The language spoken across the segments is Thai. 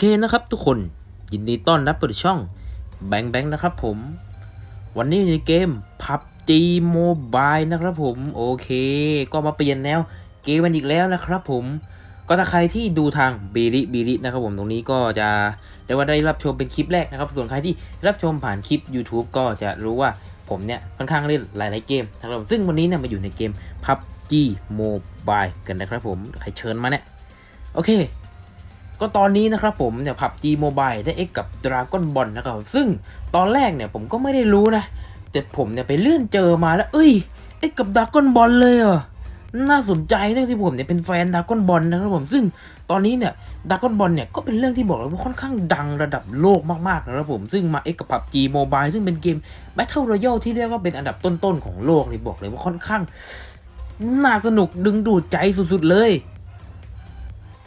โอเคนะครับทุกคนยินดีต้อนรับเปิดช่องแบงแบงนะครับผม วันนี้ในเกม PUBG Mobile นะครับผม โอเค ก็มาเปลี่ยนแนวเกมมันอีกแล้วนะครับผม ก็ถ้าใครที่ดูทางบีริบีรินะครับผมตรงนี้ก็จะเรียกว่าได้รับชมเป็นคลิปแรกนะครับ ส่วนใครที่รับชมผ่านคลิป YouTube ก็จะรู้ว่าผมเนี่ยค่อนข้างเล่นหลายๆเกมนะครับซึ่งวันนี้เนี่ยมาอยู่ในเกม PUBG Mobile กันนะครับผมใครเชิญมาเนี่ยโอเค ก็ตอนนี้นะครับผมเนี่ยผับ G Mobile ได้เอ็กกับ Dragon Ball นะครับผมซึ่งตอนแรกเนี่ยผมก็ไม่ได้รู้นะ แต่ผมเนี่ยไปเลื่อนเจอมาแล้ว เอ้ยเอ็กกับ Dragon Ball เลยเหรอน่าสนใจตั้งที่ผมเนี่ยเป็นแฟน Dragon Ball นะครับผมซึ่งตอนนี้เนี่ย Dragon Ball เนี่ยก็เป็นเรื่องที่บอกเลยว่าค่อนข้างดังระดับโลกมากๆนะครับผมซึ่งมาเอ็กกับผับ G Mobile ซึ่งเป็นเกม Battle Royale ที่เรียกว่าเป็นอันดับต้นๆของโลกนี่บอกเลยว่าค่อนข้าง น่าสนุกดึงดูดใจสุดๆเลย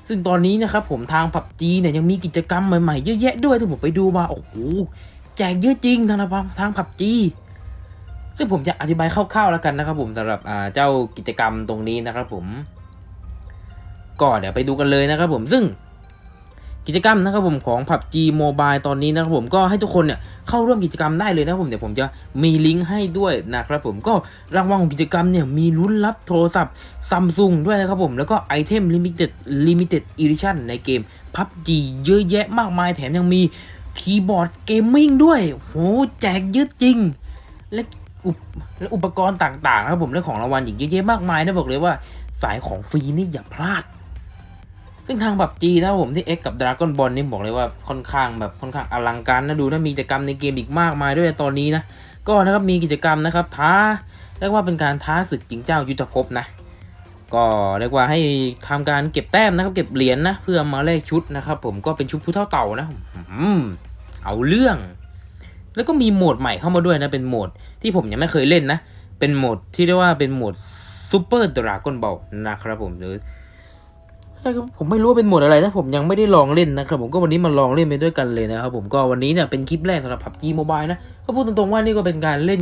ซึ่งตอนนี้นะครับผมทางผับจีเนี่ยยังมีกิจกรรมใหม่ๆเยอะแยะด้วยที่ผมไปดูมาโอ้โหแจกเยอะจริงทางทางผับจีซึ่งผมจะอธิบายคร่าวๆแล้วกันนะครับผมสำหรับเจ้ากิจกรรมตรงนี้นะครับผมก็เดี๋ยวไปดูกันเลยนะครับผมซึ่ง กิจกรรมนะครับผมของ PUBG Mobile ตอนนี้นะครับผมก็ให้ทุกคนเนี่ยเข้าร่วมกิจกรรมได้เลยนะครับผมเดี๋ยวผมจะมีลิงก์ให้ด้วยนะครับผมก็รางวัลของกิจกรรมเนี่ยมีลุ้นรับโทรศัพท์ซัมซุงด้วยนะครับผมแล้วก็ไอเทมลิมิเต็ดลิมิเต็ดอีดิชั่นในเกม PUBG เยอะแยะมากมายแถมยังมีคีย์บอร์ดเกมมิ่งด้วยโหแจกเยอะจริง และอุปและอุปกรณ์ต่างๆนะครับผมและของรางวัลอีกเยอะแยะมากมายนะบอกเลยว่า สายของฟรีนี่อย่าพลาด ซึ่งทางแบบจีนะผมที่ X กับ Dragon Ball นี่บอกเลยว่าค่อนข้างแบบค่อนข้างอลังการนะดูนะมีกิจกรรมในเกมอีกมากมายด้วยตอนนี้นะก็นะครับมีกิจกรรมนะครับท้าเรียกว่าเป็นการท้าศึกจิงเจ้ายุทธภพนะก็เรียกว่าให้ทำการเก็บแต้มนะครับ เก็บเหรียญนะเพื่อมาแลกชุดนะครับ ผมก็เป็นชุดผู้เท่าเต่านะเอาเรื่อง แล้วก็มีโหมดใหม่เข้ามาด้วยนะเป็นโหมดที่ผมยังไม่เคยเล่นนะ เป็นโหมดที่เรียกว่าเป็นโหมดซูเปอร์ดราก้อนบอลนะครับผมหรือ ผมไม่รู้ว่าเป็นหมดอะไรนะผมยังไม่ได้ลองเล่นนะครับผมก็วันนี้มาลองเล่นไปด้วยกันเลยนะครับผมก็วันนี้เนี่ยเป็นคลิปแรกสำหรับ PUBG Mobile นะก็พูดตรงๆว่านี่ก็เป็นการเล่น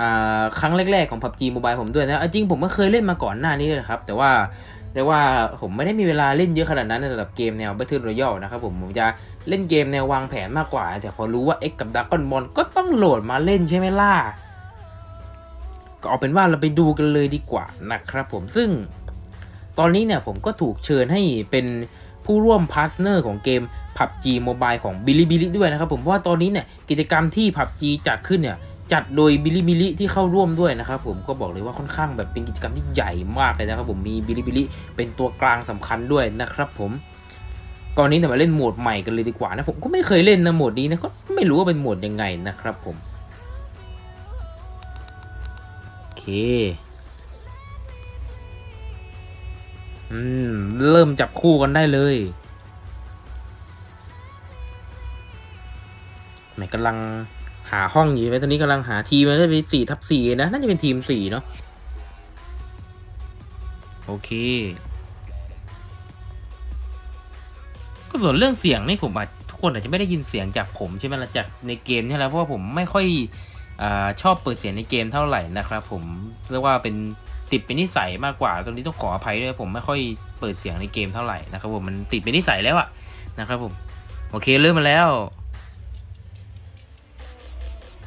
อ่าครั้งแรกๆของ PUBG Mobile ผมด้วยนะจริงผมก็เคยเล่นมาก่อนหน้านี้เลยนะครับ แต่ว่าเรียกว่าผมไม่ได้มีเวลาเล่นเยอะขนาดนั้นในสำหรับเกมแนว Battle Royale นะครับผมผมจะเล่นเกมแนววางแผนมากกว่า แต่พอรู้ว่า X กับ Dragon Ball ก็ต้องโหลดมาเล่นใช่ไหมล่ะก็เอาเป็นว่าเราไปดูกันเลยดีกว่านะครับผมซึ่ง ตอนนี้เนี่ยผมก็ถูกเชิญให้เป็นผู้ร่วมพาร์ทเนอร์ของเกม PUBG Mobile ของ b i l i b i l i ด้วยนะครับผมเพราะว่าตอนนี้เนี่ยกิจกรรมที่ PUBG จัดขึ้นเนี่ยจัดโดย b i l i b i l i ที่เข้าร่วมด้วยนะครับผมก็บอกเลยว่าค่อนข้างแบบเป็นกิจกรรมที่ใหญ่มากเลยนะครับผมมี b i l i b i l i เป็นตัวกลางสำคัญด้วยนะครับผมตอนนี้เนี่ยมาเล่นโหมดใหม่กันเลยดีกว่านะผมก็ไม่เคยเล่นนะโหมดนี้นะก็ไม่รู้ว่าเป็นโหมดยังไงนะครับผมโอเค อืม เริ่มจับคู่กันได้เลยแหมกำลังหาห้องอยู่ไหมตอนนี้กำลังหาทีมมันได้เป็นสี่ทับสี่นะ น่าจะเป็นทีมสี่เนาะ โอเค ก็ส่วนเรื่องเสียงนี่ผมอาจทุกคนอาจจะไม่ได้ยินเสียงจากผมใช่ไหมล่ะจากในเกมใช่ไหมเพราะว่าผมไม่ค่อยอชอบเปิดเสียงในเกมเท่าไหร่นะครับ ผมเรียกว่าเป็น ติดเป็นนิสัยมากกว่า ตรงนี้ต้องขออภัยด้วยผมไม่ค่อยเปิดเสียงในเกมเท่าไหร่นะครับผมมันติดเป็นนิสัยแล้วอะนะครับผมโอเคเริ่มมาแล้ว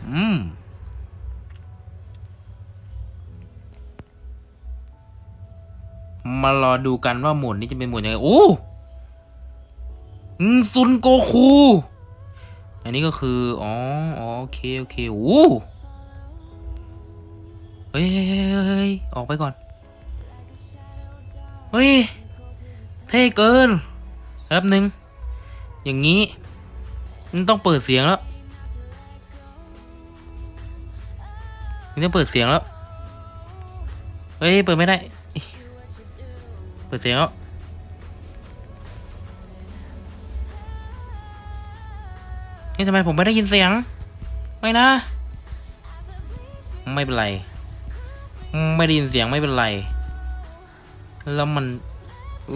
อืมมารอดูกันว่าหมวดนี้จะเป็นหมวดยังไง โอ้อซุนโกคู อันนี้ก็คือ อ๋ออ๋อโอเค โอเค โอ้ เฮ้ยเฮ้ยออกไปก่อน เฮ้ย เท่เกินแป๊บหนึ่งอย่างนี้มันต้องเปิดเสียงแล้วมันต้องเปิดเสียงแล้ว เฮ้ย เปิดไม่ได้ เปิดเสียงแล้ว นี่ทำไมผมไม่ได้ยินเสียง ไม่นะ ไม่เป็นไร ไม่ได้ยินเสียงไม่เป็นไร แล้วมัน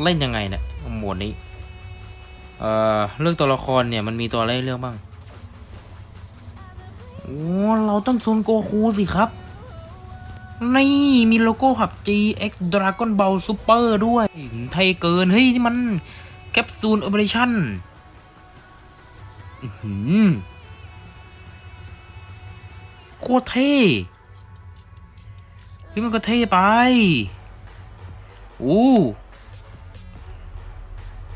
เล่นยังไงเนี่ยหมวดนี้ เอ่อเรื่องตัวละครเนี่ยมันมีตัวอะไรเลือกบ้างโอ้เราต้องโซนโกคูสิครับ นี่มีโลโก้ผับ GX Dragon Ball Super ด้วย ไทยเกิน เฮ้ยนี่มันแคปซูล Operation อื้อหือโคตรเท่ นี่มันก็เท่ไปอู้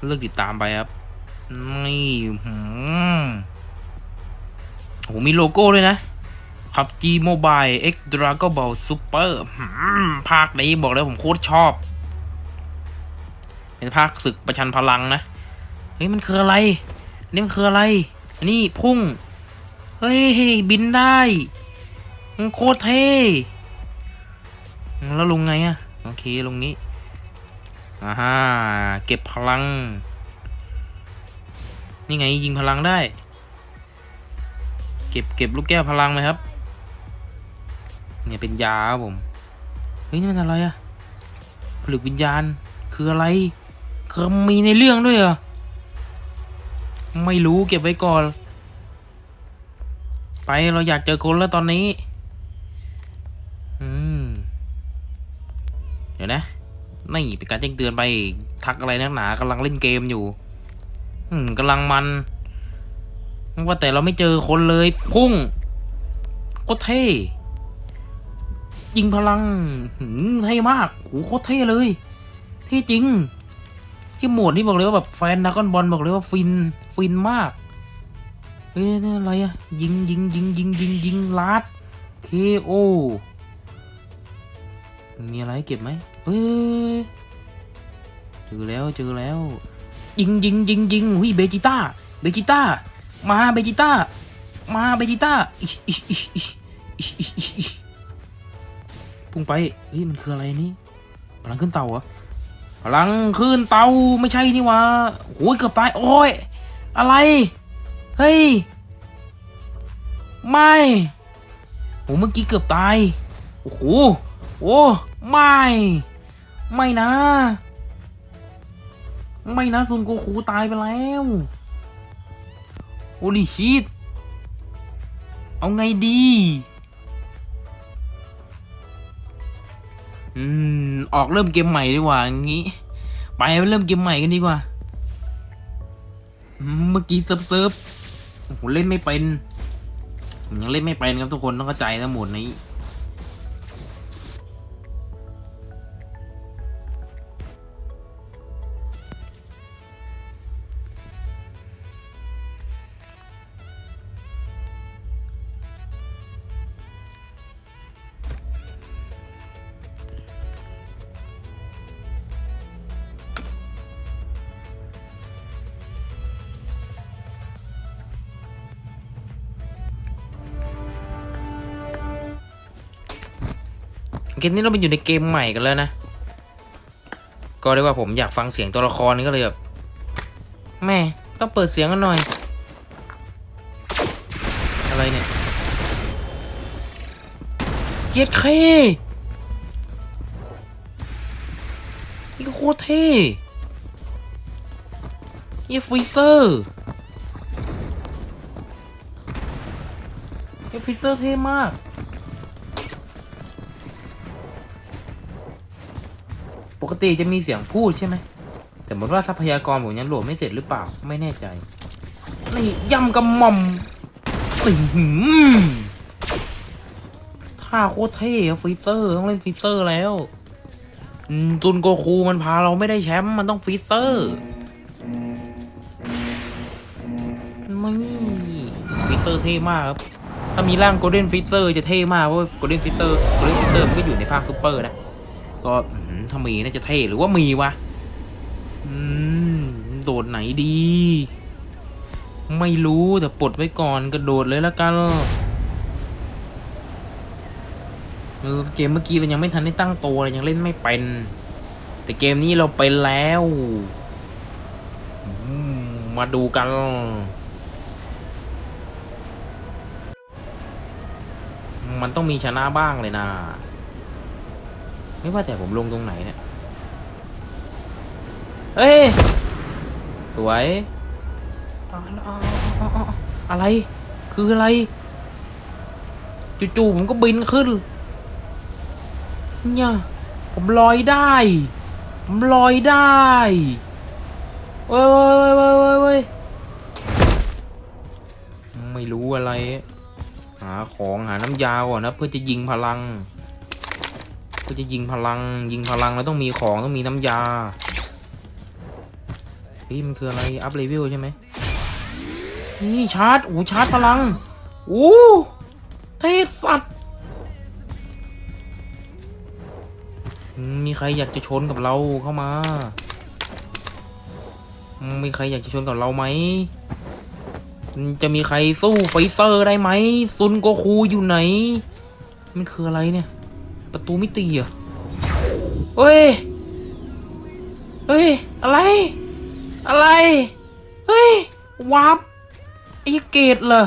เลิกติดตามไปครับ นี่หืมโอ้โหมีโลโก้ด้วยนะ PUBG Mobile X Dragon Ball Super ภาคนี้บอกเลยผมโคตรชอบ เป็นภาคศึกประชันพลังนะ เฮ้ย มันคืออะไรนนี้มันคืออะไร อันนี้พุ่ง เฮ้ย บินได้ มันโคตรเท่ แล้วลงไงอะโอเคลงนี้อ่าฮะเก็บพลัง นี่ไงยิงพลังได้ เก็บเก็บลูกแก้วพลังไหมครับ เนี่ยเป็นยาครับผม เฮ้ยนี่มันอะไรอะผลึกวิญญาณคืออะไรคือมีในเรื่องด้วยเหรอ ไม่รู้เก็บไว้ก่อน ไปเราอยากเจอคนแล้วตอนนี้ นี่เป็นการแจ้งเตือนไปทักอะไรนักหนากำลังเล่นเกมอยู่ อืมกำลังมันว่าแต่เราไม่เจอคนเลย พุ่งโคตรเท่ยิงพลังเท่มากโหโคตรเท่เลยเท่จริงที่หมดนี่บอกเลยว่าแบบแฟนนักบอลบอกเลยว่าฟินฟินมากเฮ้ยนี่อะไรอะยิงยิงยิงยิงยิงยิงลัดเคโอมีอะไรเก็บไหม เจอแล้วเจอแล้ว ยิงยิงยิงยิงหุยเบจิต้าเบจิต้ามาเบจิต้ามาเบจิต้าพุ่งไปเฮ้ยมันคืออะไรนี่พลังขึ้นเตาเหรอพลังขึ้นเตาไม่ใช่นี่วะหุยเกือบตายโอ้ยอะไร เฮ้ย ไม่โหเมื่อกี้เกือบตาย โอ้โห โอ้ ไม่ ไม่นะ ไม่นะซุนโกคูตายไปแล้วโอลิชิต เอาไงดี อืม ออกเริ่มเกมใหม่ดีกว่าอย่างงี้ ไปเริ่มเกมใหม่กันดีกว่า เมื่อกี้เซิร์ฟเซิร์ฟโอ้โหเล่นไม่เป็น ยังเล่นไม่เป็นครับทุกคนต้องเข้าใจนะโหมดนี้ มนี้เราไปอยู่ในเกมใหม่กันแล้วนะ ก็เรียกว่าผมอยากฟังเสียงตัวละครนี้ก็เลยแบบแม่ต้องเปิดเสียงกันหน่อย อะไรเนี่ย เจ็ดเคนี่โคตรเท่เยี่ฟิเซอร์เยี่ฟิเซอร์เท่มาก ปกติจะมีเสียงพูดใช่ไหม แต่หมือนว่าทรัพยากรผมยังโหลดไม่เสร็จหรือเปล่า ไม่แน่ใจ นี่ยำกระหม่อมอื้อหือท่าโคตรเท่อะฟีเซอร์ ต้องเล่นฟีเซอร์แล้วอืมตุนโกคูมันพาเราไม่ได้แชมป์มันต้องฟีเซอร์ไม่ฟีเซอร์เท่มากครับถ้ามีร่างโกลเด้นฟิเซอร์จะเท่มากเพราะโกลเด้นฟิเซอร์โกลเด้นฟิเซอร์มันก็อยู่ในภาคซูเปอร์นะ ก็ ถ้ามีน่าจะเท่หรือว่ามีวะอืมโดดไหนดี ไม่รู้แต่ปลดไว้ก่อนกระโดดเลยละกันเกมเมื่อกี้เรายังไม่ทันได้ตั้งตัวเลยยังเล่นไม่เป็น แต่เกมนี้เราเป็นแล้วมาดูกันมันต้องมีชนะบ้างเลยนะ ไม่ว่าแต่ผมลงตรงไหนเนี่ย เฮ้ย สวย อะไร คืออะไร จู่ๆผมก็บินขึ้น เนี่ย ผมลอยได้ ผมลอยได้เว้ยเว้ยเว้ยเว้ยเว้ยรู้อะไร หาของหาน้ำยาก่อนนะ เพื่อจะยิงพลัง เพื่อจะยิงพลังยิงพลังแล้วต้องมีของต้องมีน้ำยาเฮ้ยมันคืออะไรอัพเลเวลใช่ไหมนี่ชาร์จโอ้ชาร์จพลังโอ้เทสัตว์มมีใครอยากจะชนกับเราเข้ามา มีใครอยากจะชนกับเราไหม จะมีใครสู้ไฟเซอร์ได้ไหมซุนโกคูอยู่ไหน มันคืออะไรเนี่ย ประตูมิติเหรอะเฮ้ย เฮ้ย อะไร อะไร เฮ้ยวาร์ปไอ้เกตเหรอ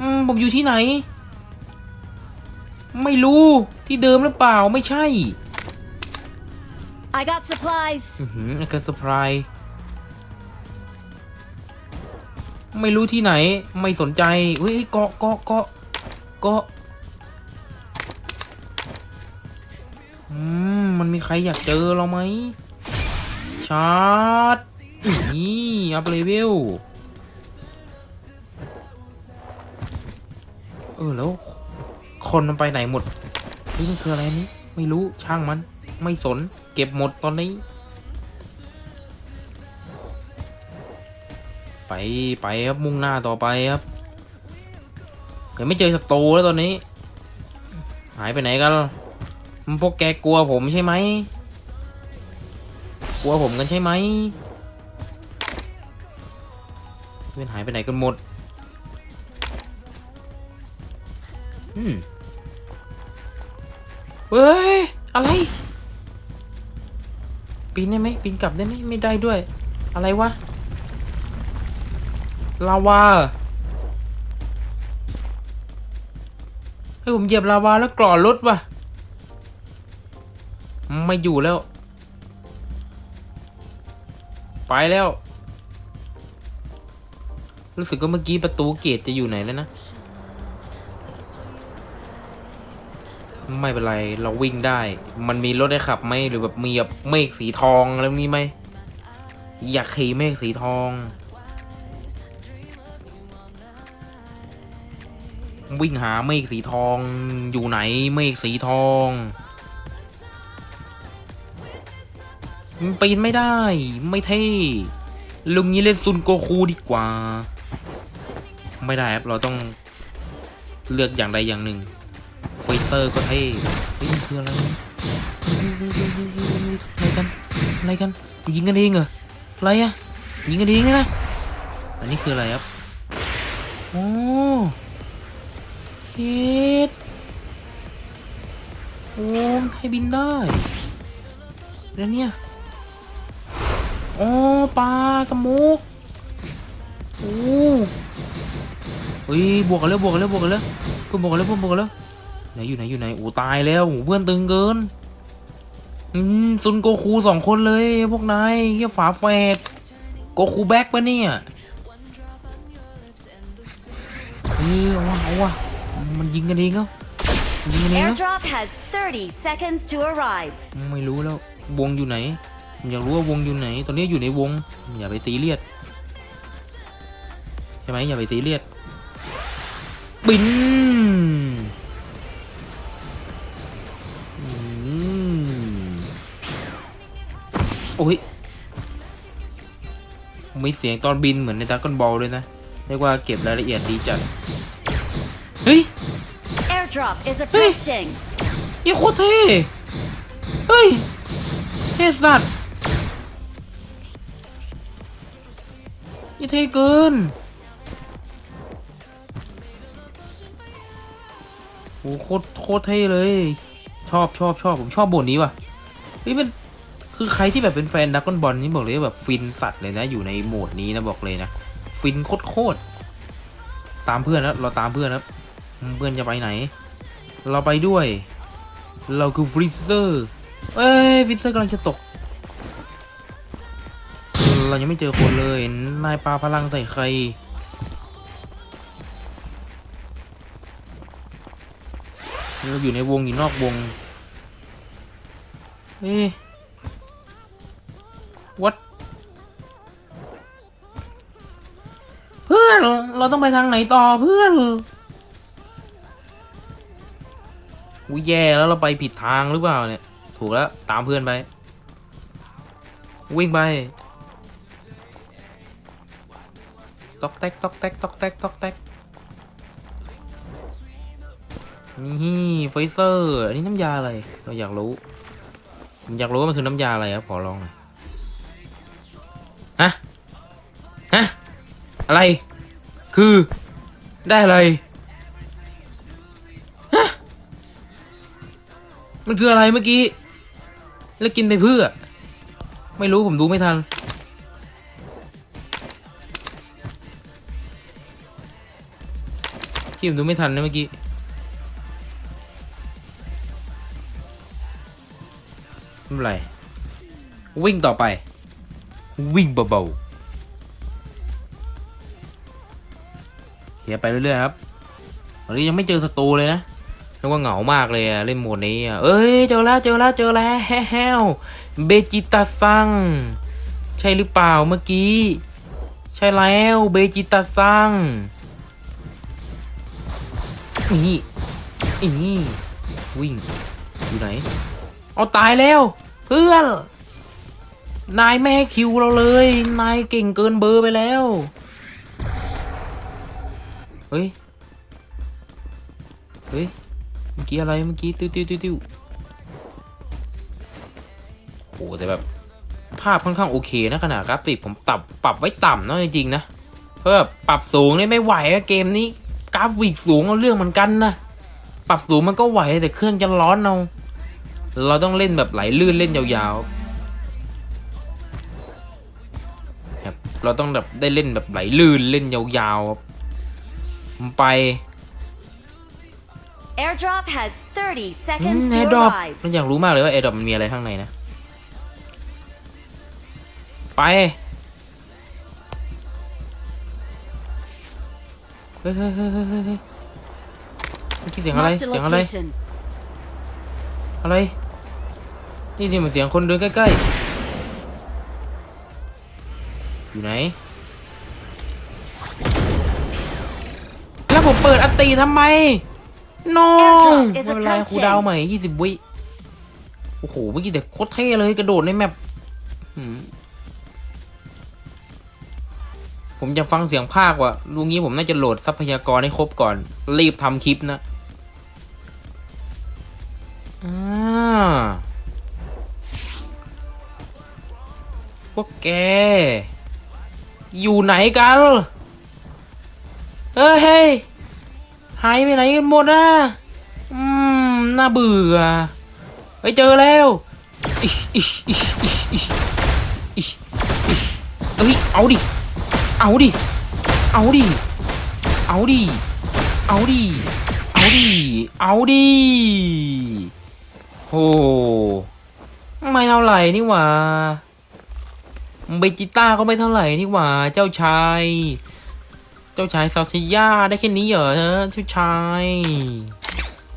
อืม ผมอยู่ที่ไหน ไม่รู้ที่เดิมหรือเปล่าไม่ใช่ I got supplies. อือหือเกิดเซอร์ไพรส์ไม่รู้ที่ไหน ไม่สนใจเฮ้ยเกาะเกาะเกาะเกาะ มมันมีใครอยากเจอเราไหมชาร์จนี่อัพเลเวลเออแล้วคนมันไปไหนหมดเฮ้ยมันคืออะไรนี้ไม่รู้ช่างมันไม่สน เก็บหมดตอนนี้ ไปไปครับมุ่งหน้าต่อไปครับเดี๋ยวไม่เจอศัตรูแล้วตอนนี้ หายไปไหนกันมัน พวกแกกลัวผมใช่ไหม กลัวผมกันใช่ไหมเพื่อนหายไปไหนกันหมด อืม เฮ้ย อะไร ปีนได้ไหมปีนกลับได้ไหมไม่ได้ด้วย อะไรวะ ลาวาให้ยผมเหยียบลาวาแล้วกรอรถว่ะ ไม่อยู่แล้ว ไปแล้ว รู้สึกว่าเมื่อกี้ประตูเกตจะอยู่ไหนแล้วนะ ไม่เป็นไร เราวิ่งได้ มันมีรถให้ขับไหมหรือแบบมีแบบเมฆสีทองอะไรนี้ไหม อยากขี่เมฆสีทองวิ่งหาเมฆสีทองอยู่ไหนเมฆสีทอง มันปีนไม่ได้ ไม่เท่ลุงนี้เล่นซุนโกคูดีกว่า ไม่ได้ครับ เราต้องเลือกอย่างใดอย่างหนึ่งไฟเซอร์ก็เท่เฮ้ยคืออะไรอะไรกันอะไรกันยิงกันเองเหรออะไรอะยิงกันเองเนี่ยนะอันนี้คืออะไรครับโอ้เฮ็ดโอ้ให้บินได้แล้วเนี่ย โอ้ปลาสมุกโอ้เฮ้ยบวกกันแล้วบวกกันแล้วบวกกันแล้วเพื่อนบวกกันแล้วเพื่อนบวกกันแล้วไหนอยู่ไหนอยู่ไหนโอ้ตายแล้วโอ้เพื่อนตึงเกินอืมซุนโกคูสองคนเลยพวกนายเฮียฝาแฝดโกคูแบ็กปะเนี่ยเออเอาวะเอาวะมันยิงกันเองเหรอมันยิงกันเองเหรอ Airdrop has 30 seconds to arrive. ไม่รู้แล้ววงอยู่ไหนผม อยากรู้ว่าวงอยู่ไหน ตอนนี้อยู่ในวง อย่าไปซีเรียสใช่ไหมอย่าไปซีเรียสบินอืมโอ้ยมีเสียงตอนบินเหมือนในดากอนบอลเลยนะเรียกว่าเก็บรายละเอียดดีจัด เฮ้ย Airdrop is approaching. ยี่โคตรเท่เฮ้ยเท่สัตว์ ยี่เท่เกินโอ้โคตรโคตรเท่เลย ชอบชอบชอบผมชอบบทนี้ว่ะนี่เป็นคือใครที่แบบเป็นแฟนดักกอนบอลนี่บอกเลยว่าแบบฟินสัตว์เลยนะอยู่ในโหมดนี้นะบอกเลยนะฟินโคตรโคตรตามเพื่อนนะเราตามเพื่อนนะเพื่อนจะไปไหน เราไปด้วย เราคือฟรีเซอร์เอ้ยฟรีเซอร์กำลังจะตก เรายังไม่เจอคนเลย นายปลาพลังใส่ใคร เราอยู่ในวงอยู่นอกวง เอ้ยวัดเพื่อน เราต้องไปทางไหนต่อเพื่อนอุ้ยแย่แล้วเราไปผิดทางหรือเปล่าเนี่ย ถูกแล้ว ตามเพื่อนไป วิ่งไป ตอกแตกตอกแตกตอกแตกตอกแตกนี่ไฟเซอร์ อันนี้น้ำยาอะไร เราอยากรู้ ผมอยากรู้ว่ามันคือน้ำยาอะไรครับ ขอลองหน่อย ฮะ ฮะ อะไร คือ ได้อะไร ฮะ มันคืออะไรเมื่อกี้ แล้วกินไปเพื่อ ไม่รู้ผมดูไม่ทัน ที่ผมดูไม่ทันนะเมื่อกี้ไม่เป็นไร วิ่งต่อไป วิ่งเบาๆเฮียไปเรื่อยๆครับตอนนี้ยังไม่เจอศัตรูเลยนะเรียกว่าเหงามากเลยอะเล่นโหมดนี้อะเอ้ยเจอแล้วเจอแล้วเจอแล้วแฮวเบจิตาซัง ใช่หรือเปล่าเมื่อกี้ ใช่แล้วเบจิตาซัง นี่นี่วิ่งอยู่ไหน เอาตายแล้ว เพื่อน นายไม่ให้คิวเราเลย นายเก่งเกินเบอร์ไปแล้ว เฮ้ย เฮ้ย เมื่อกี้อะไรเมื่อกี้ติ้วติ้วติ้วติ้วโอ้แต่แบบ ภาพค่อนข้างโอเคนะขนาดกราฟิกผมปรับปรับไว้ต่ำเนอะจริงๆนะเพราะแบบปรับสูงเนี่ยไม่ไหวอะเกมนี้ กราฟิกสูงเอาเรื่องเหมือนกันนะ ปรับสูงมันก็ไหวแต่เครื่องจะร้อนเอา เราต้องเล่นแบบไหลลื่นเล่นยาวๆครับเราต้องแบบได้เล่นแบบไหลลื่นเล่นยาวๆครับผมไป Airdrop has 30อืม seconds แอ to ร์ดรอป arrive. มันอยากรู้มากเลยว่าแอร์ดรอปมันมีอะไรข้างในนะ ไป เฮ้ยเฮ้ยเฮ้ยเฮ้ยเฮ้ยเฮ้ยเมื่อกี้เสียงอะไร Marked a เสียงอะไร location. อะไร นี่สิมันเสียงคนเดินใกล้ๆ อยู่ไหน แล้วผมเปิดอัตตีทำไม น้อง Airdrop ไม่เป็นไร approaching ครูดาวใหม่ยี่สิบวิ โอ้โห เมื่อกี้แต่โคตรเท่เลยกระโดดในแมปหืม ผมจะฟังเสียงภาคว่ะลุงนี้ผมน่าจะโหลดทรัพยากรให้ครบก่อน รีบทำคลิปนะอ่าพวกแก อยู่ไหนกัน เอ้ยเฮ้ย หายไปไหนกันหมดอะ อืม น่าเบื่อ ไปเจอแล้วอิอิอิอิอิอิอิเอ้ย เอาดิ เอาดิ เอาดิ เอาดิ เอาดิ เอาดิ เอาดิโหไม่เท่าไหร่นี่หว่าเบจิต้าก็ไม่เท่าไหร่นี่หว่า เจ้าชาย เจ้าชายซาซิยาได้แค่นี้เหรอเจ้าชาย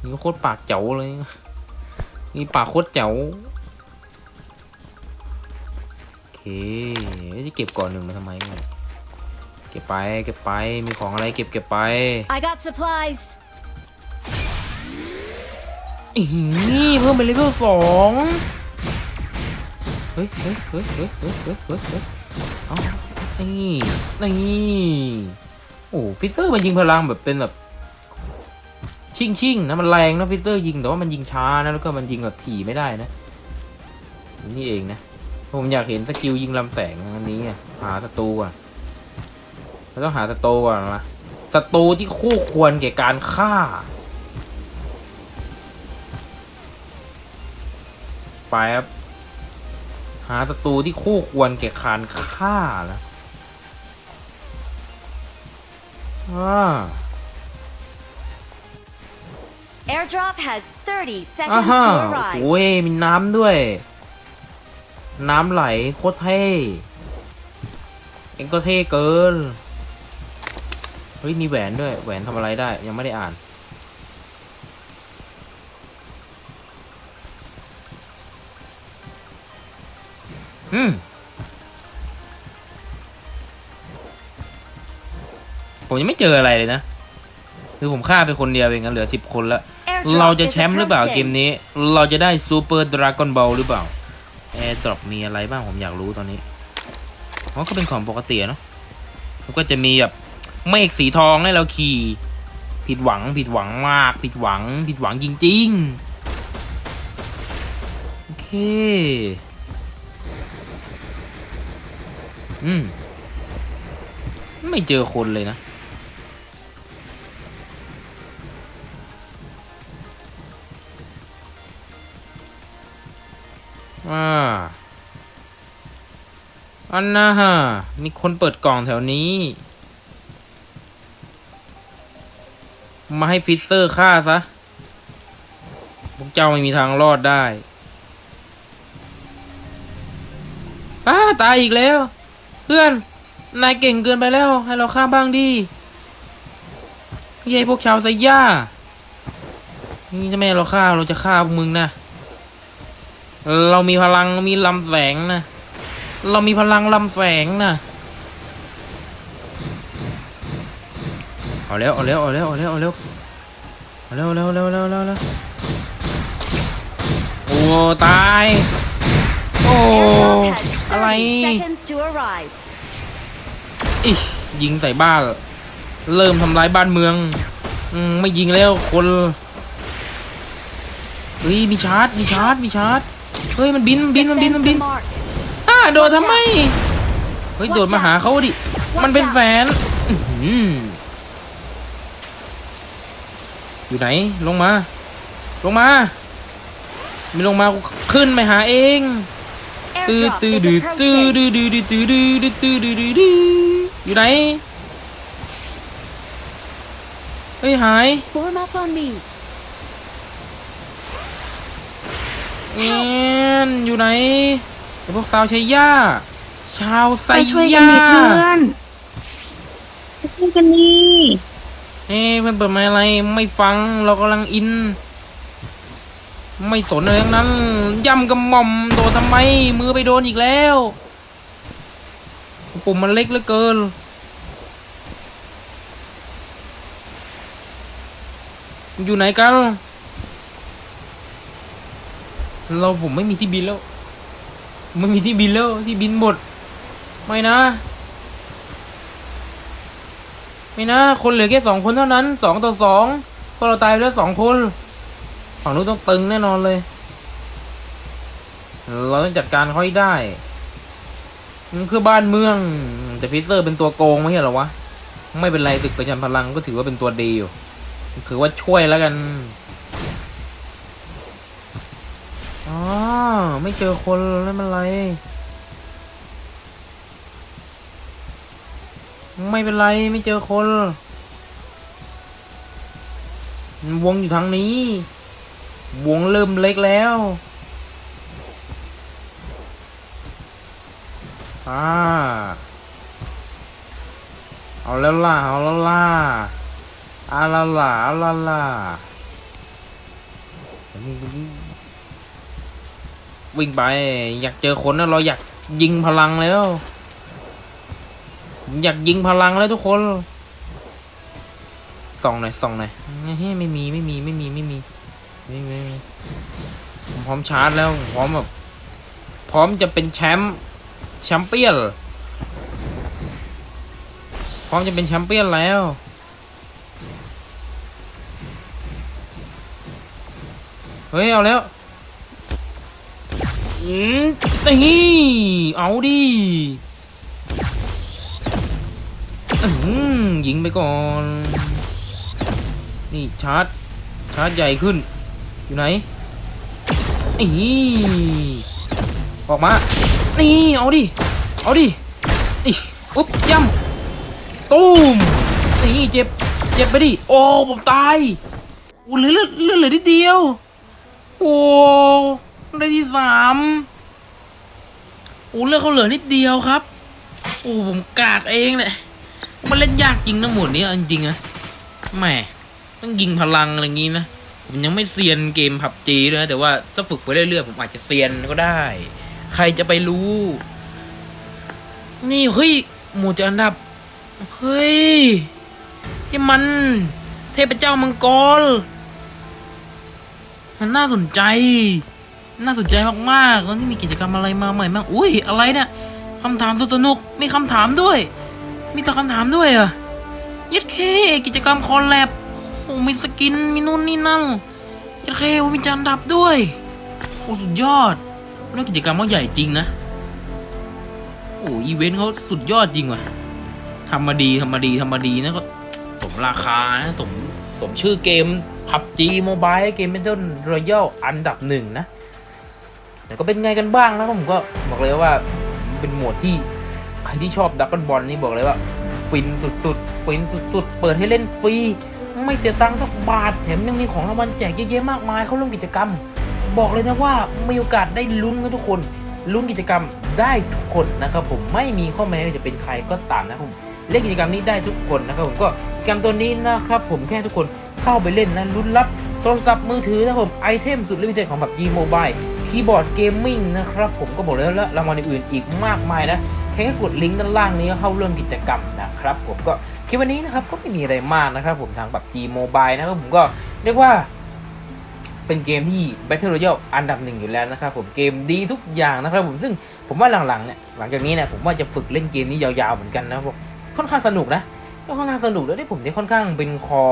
นี่โคตรปากเจ๋วเลย นี่ปากโคตรเจ๋วโอเคจะเก็บก่อนหนึ่งมาทำไมเนี่ย เก็บไปเก็บไปมีของอะไรเก็บเก็บไป I got supplies. อีนี่เพิ่มเป็นเลเวลสองเฮ้ยเฮ้ยเฮ้ยเฮ้ยเฮ้ยเฮ้ยเฮ้ยเฮ้ยเอานี่นี่โอ้ฟิเซอร์มันยิงพลังแบบเป็นแบบชิงชิงๆนะมันแรงนะฟิเซอร์ยิงแต่ว่ามันยิงช้านะแล้วก็มันยิงแบบถี่ไม่ได้นะ นี่เองนะ ผมอยากเห็นสกิลยิงลำแสงอันนี้อะหาศัตรูก่อน เราต้องหาศัตรูก่อนนะศัตรูที่คู่ควรแก่การฆ่า ไปครับ หาศัตรูที่คู่ควรแก่การฆ่าแล้วอ่า Airdrop has 30อ่า seconds ฮะ to arrive. โอ้ยมีน้ำด้วย น้ำไหลโคตรเท่เองก็เท่เกิน เฮ้ยมีแหวนด้วยแหวนทำอะไรได้ยังไม่ได้อ่าน อืมผมยังไม่เจออะไรเลยนะ คือผมฆ่าไปคนเดียวเองนะเหลือสิบคนแล้ว Airdrop เราจะ is แชมป์หรือเปล่าเกม approaching. นี้ เราจะได้ซูเปอร์ดราก้อนบอลหรือเปล่าแอร์ดรอปมีอะไรบ้างผมอยากรู้ตอนนี้อ๋อก็เป็นของปกติอะเนาะแล้วก็จะมีแบบ เมฆสีทองให้เราขี่ ผิดหวังผิดหวังมาก ผิดหวัง ผิดหวังจริงๆ โอเค อืม ไม่เจอคนเลยนะอ่าอันน่าฮะมีคนเปิดกล่องแถวนี้ มาให้ฟิสเซอร์ฆ่าซะ พวกเจ้าไม่มีทางรอดได้อ้าตายอีกแล้ว เพื่อน นายเก่งเกินไปแล้ว ให้เราฆ่าบ้างดิเย้พวกชาวไซย่า นี่จะไม่เราฆ่าเราจะฆ่าพวกมึงนะ เรามีพลังมีลำแสงนะ เรามีพลังลำแสงนะเอาแล้วเอาแล้วเอาแล้วเอาแล้วเอาแล้ว เอาแล้วเอาแล้วเอาแล้วเอาแล้วเอาแล้วโอ้ตายโอ้อะไรอิยิงใส่บ้านเริ่มทำร้ายบ้านเมืองอืมไม่ยิงแล้วคนเฮ้ยมีชาร์จมีชาร์จมีชาร์จเฮ้ยมันบินมันบินมันบินมันบินอ้าโดดทำไมเฮ้ยโดดมาหาเขาดิมันเป็นแฟนอื ออยู่ไหนลงมา ลงมา ไม่ลงมากูขึ้นไปหาเองตื้อ Airdrop ตื้อ is ดื้อตื้อ approaching. ดื้อดื้อดื้อตื้อดื้อดื้อตื้อดื้อดื้อดื้ออยู่ไหนเฮ้ยหาย Form up on me. เอ็นอยู่ไหนไอพวกสาวชัยย่าชาวไซไปช่วยกันย่าดิเพื่อนไปช่วยกันนี่ เอ้เพื่อนเปิดไมค์อะไรไม่ฟังเรากำลังอิน ไม่สนอะไรทั้งนั้นย่ำกระหม่อมโดนทำไมมือไปโดนอีกแล้ว ปุ่มมันเล็กเหลือเกินอยู่ไหนกัน เราผมไม่มีที่บินแล้ว ไม่มีที่บินแล้ว ที่บินหมด ไม่นะ ไม่นะ คนเหลือแค่สองคนเท่านั้นสองต่อสองพวกเราตายไปแล้วสองคน ฝั่งนู้นต้องตึงแน่นอนเลย เราต้องจัดการเขาให้ได้มันคือบ้านเมือง แต่พิเซอร์เป็นตัวโกงไม่ใช่เหรอวะ ไม่เป็นไรตึกประชันพลังก็ถือว่าเป็นตัวดีอยู่ ถือว่าช่วยแล้วกันอ๋อไม่เจอคนไม่เป็นไร ไม่เป็นไรไม่เจอคน วงอยู่ทางนี้ วงเริ่มเล็กแล้วอ่าเอาแล้วล่ะเอาแล้วล่ะเอาแล้วล่ะเอาแล้วล่ะวิ่งไป อยากเจอคนนะเราอยากยิงพลังแล้ว ผมอยากยิงพลังแล้วทุกคน ส่องหน่อยส่องหน่อยเฮ้ยไม่มีไม่มีไม่มีไม่มีไม่มีไม่มีผมพร้อมชาร์จแล้วพร้อมแบบพร้อมจะเป็นแชมป์แชมเปี้ยนพร้อมจะเป็นแชมเปี้ยนแล้วเฮ้ย เอาแล้ว อืมนี่เอาดิ ยิงไปก่อน นี่ชาร์จ ชาร์จใหญ่ขึ้น อยู่ไหนนี่ออกมา นี่ เอาดิ เอาดินี่อุ๊บย่ำตูมนี่เจ็บ เจ็บไปดิ โอ้ ผมตายโอ้เหลือเลือดเลือดเหลือนิดเดียว โอ้ได้ที่สามโอ้เลือดเขาเหลือนิดเดียวครับ โอ้ผมกากเองแหละ มันเล่นยากจริงนะหมวดนี้จริงๆนะแหมต้องยิงพลังอะไรอย่างงี้นะผมยังไม่เซียนเกมผับจีด้วยนะแต่ว่าถ้าฝึกไปเรื่อยๆผมอาจจะเซียนก็ได้ ใครจะไปรู้ นี่เฮ้ยหมวดจะอันดับเฮ้ยที่มัน เทพเจ้ามังกรมันน่าสนใจ น่าสนใจมากๆแล้วนี่มีกิจกรรมอะไรมาใหม่บ้างอุ้ยอะไรเนี่ยคำถามสนุกมีคำถามด้วย มีตอบคำถามด้วยเหรอยัดเคกิจกรรมคอลแลบโอ้มีสกิน มีนู่นนี่นั่นยัดเคโอ้มีจานดับด้วยโอ้สุดยอดแล้วกิจกรรมเขาใหญ่จริงนะ โอ้อีเวนต์เขาสุดยอดจริงว่ะทำมาดีทำมาดีทำมาดีนะก็สมราคานะสมสมชื่อเกม PUBG Mobile เกม Battle Royale อันดับหนึ่งนะแต่ก็เป็นไงกันบ้างนะผมก็บอกเลยว่าเป็นหมวดที่ ใครที่ชอบดักบอลนี่บอกเลยว่า ฟินสุดๆ ฟินสุดๆ เปิดให้เล่นฟรี ไม่เสียตังค์สักบาท แถมยังมีของรางวัลแจกเยอะแยะมากมายเข้าร่วมกิจกรรม บอกเลยนะว่ามีโอกาสได้ลุ้นกันทุกคน ลุ้นกิจกรรมได้ทุกคนนะครับผม ไม่มีข้อแม้จะเป็นใครก็ตามนะครับผมเล่นกิจกรรมนี้ได้ทุกคนนะครับผมก็กิจกรรมตัวนี้นะครับผมแค่ทุกคนเข้าไปเล่นนะลุ้นรับโทรศัพท์มือถือนะครับผมไอเทมสุดลิมิเต็ดของแบบ G Mobile คีย์บอร์ดเกมมิ่งนะครับผมก็บอกเลยแล้วรางวัลอื่นๆอีกมากมายนะ แค่กดลิงก์ด้านล่างนี้ก็เข้าร่วมกิจกรรมนะครับผมก็คลิปวันนี้นะครับก็ไม่มีอะไรมากนะครับผมทางแบบ G Mobile นะครับผมก็เรียกว่าเป็นเกมที่ Battle Royale อันดับหนึ่งอยู่แล้วนะครับผมเกมดีทุกอย่างนะครับผมซึ่งผมว่าหลังๆเนี่ยหลังจากนี้เนี่ยผมว่าจะฝึกเล่นเกมนี้ยาวๆเหมือนกันนะครับผมค่อนข้างสนุกนะก็ค่อนข้างสนุกแล้วที่ผมเนี่ยค่อนข้างเป็นคอ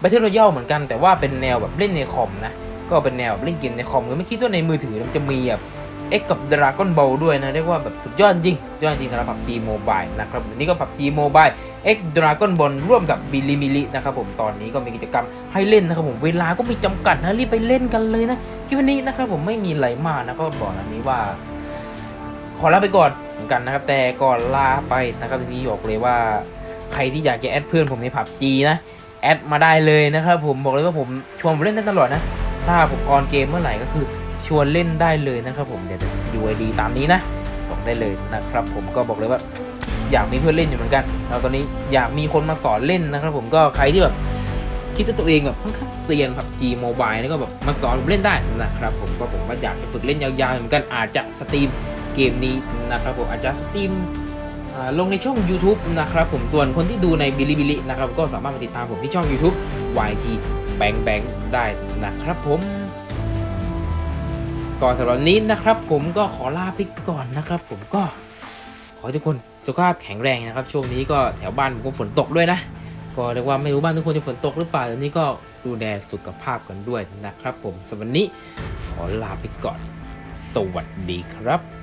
Battle Royale เหมือนกันแต่ว่าเป็นแนวแบบเล่นในคอมนะก็เป็นแนวแบบเล่นเกมในคอมก็ไม่คิดว่าในมือถือมันจะมีแบบ เอ็กกับ Dragon Ball ด้วยนะ เรียกว่าแบบสุดยอดจริงยอดจริงสำหรับ PUBG Mobile นะครับนนี้ก็ PUBG Mobile X Dragon Ball ร่วมกับ b i l i m i l i นะครับผมตอนนี้ก็มีกิจกรรมให้เล่นนะครับผมเวลาก็มีจำกัดนะรีบไปเล่นกันเลยนะคลิปวันนี้นะครับผมไม่มีอะไรมากนะก็บอกอันนี้ว่า ขอลาไปก่อนเหมือนกันนะครับ แต่ก่อนลาไปนะครับทีนี้บอกเลยว่าใครที่อยากจะแอดเพื่อนผมใน PUBG นะแอดมาได้เลยนะครับผมบอกเลยว่าผมชวนผมเล่นได้ตลอดนะ ถ้าผมออนเกมเมื่อไหร่ก็คือ ชวนเล่นได้เลยนะครับผมเดี๋ยวดูไอดีตามนี้นะบอกได้เลยนะครับผมก็บอกเลยว่าอยากมีเพื่อนเล่นอยู่เหมือนกันแล้วตอนนี้อยากมีคนมาสอนเล่นนะครับผมก็ใครที่แบบคิดว่าตัวเองแบบค่อนข้างเซียน PUBG Mobile นี่ก็แบบมาสอนผมเล่นได้นะครับผมก็ผมก็อยากจะฝึกเล่นยาวๆเหมือนกันอาจจะสตรีมเกมนี้นะครับผมอาจจะสตรีมลงในช่อง YouTube นะครับผมส่วนคนที่ดูในบิลิบิลินะครับก็สามารถมาติดตามผมที่ช่อง YouTube YT Bang Bang ได้นะครับผม ก่อนสำหรับนี้นะครับ ผมก็ขอลาไปก่อนนะครับ ผมก็ขอทุกคนสุขภาพแข็งแรงนะครับ ช่วงนี้ก็แถวบ้านผมก็ฝนตกด้วยนะ ก็เรียกว่าไม่รู้บ้านทุกคนจะฝนตกหรือเปล่าแต่นี้ก็ดูแลสุขภาพกันด้วยนะครับ ผมสำหรับนี้ขอลาไปก่อน สวัสดีครับ